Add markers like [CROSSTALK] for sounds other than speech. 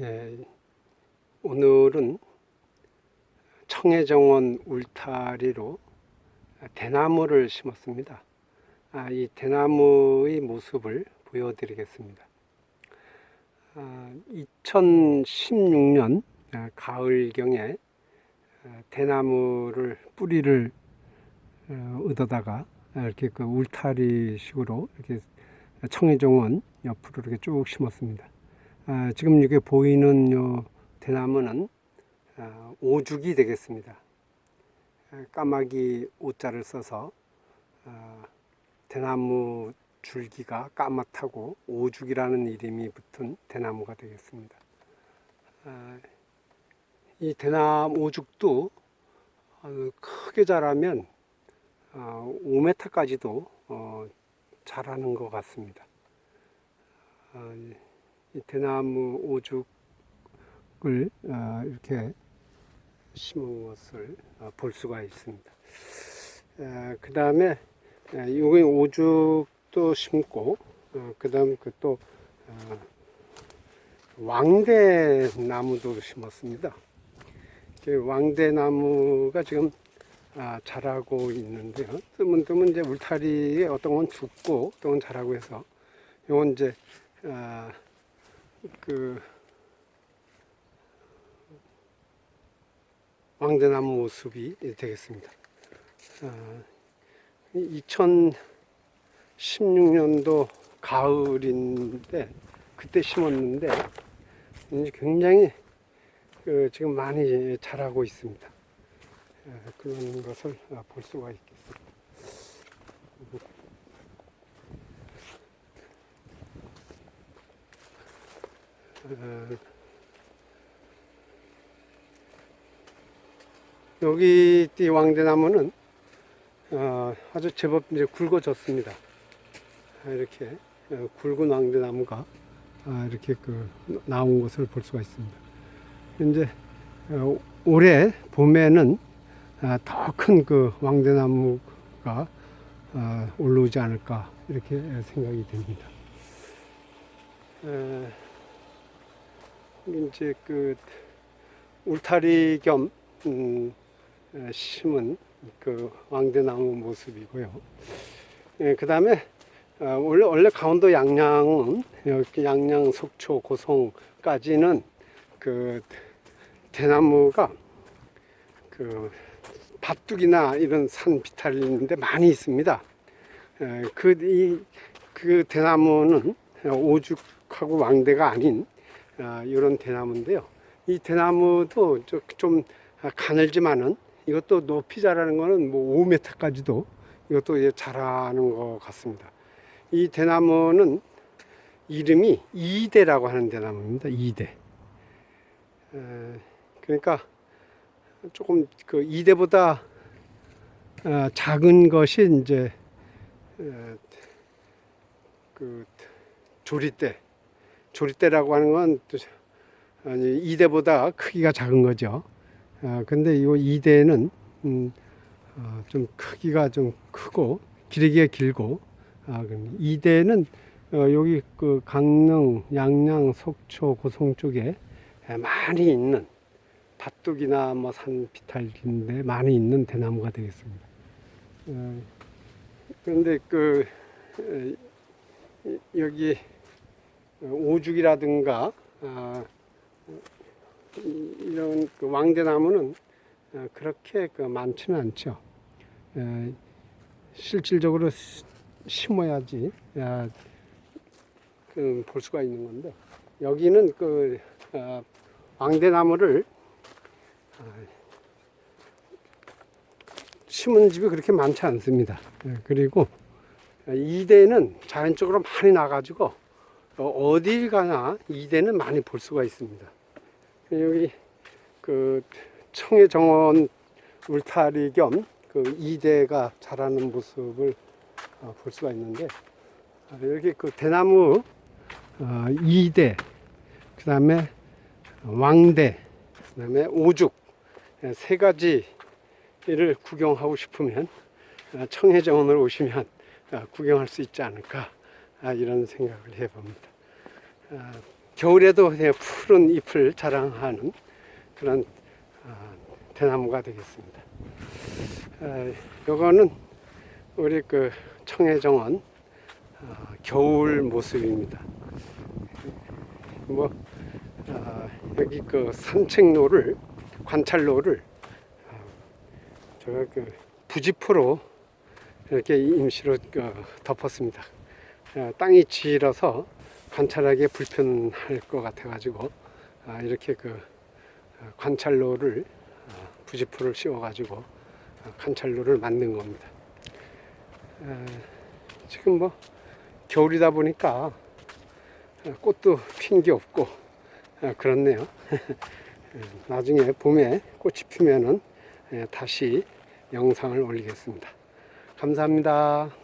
예, 오늘은 청해정원 울타리로 대나무를 심었습니다. 아, 이 대나무의 모습을 보여드리겠습니다. 아, 2016년 아, 가을경에 아, 대나무를 뿌리를 어, 얻어다가 이렇게 그 울타리식으로 이렇게 청해정원 옆으로 이렇게 쭉 심었습니다. 아, 지금 이게 보이는 요 대나무는 아, 오죽이 되겠습니다. 아, 까마귀 오자를 써서 아, 대나무 줄기가 까맣다고 오죽이라는 이름이 붙은 대나무가 되겠습니다. 아, 이 대나무 오죽도 어, 크게 자라면 어, 5m까지도 어, 자라는 것 같습니다. 어, 대나무 오죽을 어, 이렇게 심은 것을 어, 볼 수가 있습니다. 그 다음에 여기 오죽도 심고 그 다음 그또 왕대 나무도 심었습니다. 그 왕대 나무가 지금 아, 자라고 있는데요. 드문드문 이제 울타리에 어떤 건 죽고 어떤 건 자라고 해서 이건 이제 아, 그 왕대나무 모습이 되겠습니다. 아, 2016년도 가을인데 그때 심었는데 이제 굉장히 그 지금 많이 자라고 있습니다. 아, 그런 것을 아, 볼 수가 있겠습니다. 여기 이 왕대나무는 어, 아주 제법 이제 굵어졌습니다. 아, 이렇게 어, 굵은 왕대나무가 아, 이렇게 그 나온 것을 볼 수가 있습니다. 이제 어, 올해 봄에는 아, 더큰 그 왕대나무가 아, 올라오지 않을까 이렇게 생각이 됩니다. 에, 이제 그 울타리 겸 음, 에, 심은 그 왕대나무 모습이고요. 그 다음에 원래 원래 강원도 양양은 이렇게 양양, 속초, 고성까지는 그 대나무가 그 밭둑이나 이런 산 비탈인데 많이 있습니다. 에, 그, 이, 그 대나무는 오죽하고 왕대가 아닌 아, 이런 대나무인데요. 이 대나무도 저- 좀 가늘지만은 이것도 높이 자라는 거는 뭐 5m까지도 이것도 이제 자라는 것 같습니다. 이 대나무는 이름이 이대라고 하는 대나무입니다. 이대. 에, 그러니까 조금 그 이대보다 어, 작은 것이 이제 에, 그 조리대. 조리대라고 하는 건 또, 아니 이대보다 크기가 작은 거죠. 아, 근데 이 이대는 음, 어, 좀 크기가 좀 크고 길이가 길고 아, 그럼 이대는 어, 여기 그 강릉, 양양, 속초, 고성 쪽에 에, 많이 있는 밭둑이나 뭐 산비탈인데 많이 있는 대나무가 되겠습니다. 어, 그런데 그 여기 오죽이라든가 아, 이- 이런 그 왕대나무는 어, 그렇게 그 많지는 않죠. 에, 실질적으로 시- 심어야지 야, 그, 볼 수가 있는 건데 여기는 그 어, 왕대나무를 아, 심은 집이 그렇게 많지 않습니다. 예, 그리고 이대는 자연적으로 많이 나가지고 어, 어딜 가나 이대는 많이 볼 수가 있습니다. 여기 그 청해 정원 울타리 겸 그 이대가 자라는 모습을 어, 볼 수가 있는데 아, 여기 그 대나무 어, 이대 그 다음에 왕대 그 다음에 오죽 예, 세 가지를 구경하고 싶으면 어, 청해 정원을 오시면 어, 구경할 수 있지 않을까 아, 이런 생각을 해봅니다. 아, 겨울에도 푸른 잎을 자랑하는 그런 아, 대나무가 되겠습니다. 아, 요거는 우리 그 청해정원 아, 겨울 모습입니다. 뭐 아, 여기 그 산책로를 관찰로를 아, 제가 그 부지포로 이렇게 임시로 그 덮었습니다. 아, 땅이 질어서 관찰하기 불편할 것 같아가지고 아, 이렇게 그 아, 관찰로를 아, 부지포를 씌워가지고 아, 관찰로를 만든 겁니다. 아, 지금 뭐 겨울이다 보니까 아, 꽃도 핀 게 없고 아, 그렇네요. [LAUGHS] 나중에 봄에 꽃이 피면은 예, 다시 영상을 올리겠습니다. 감사합니다.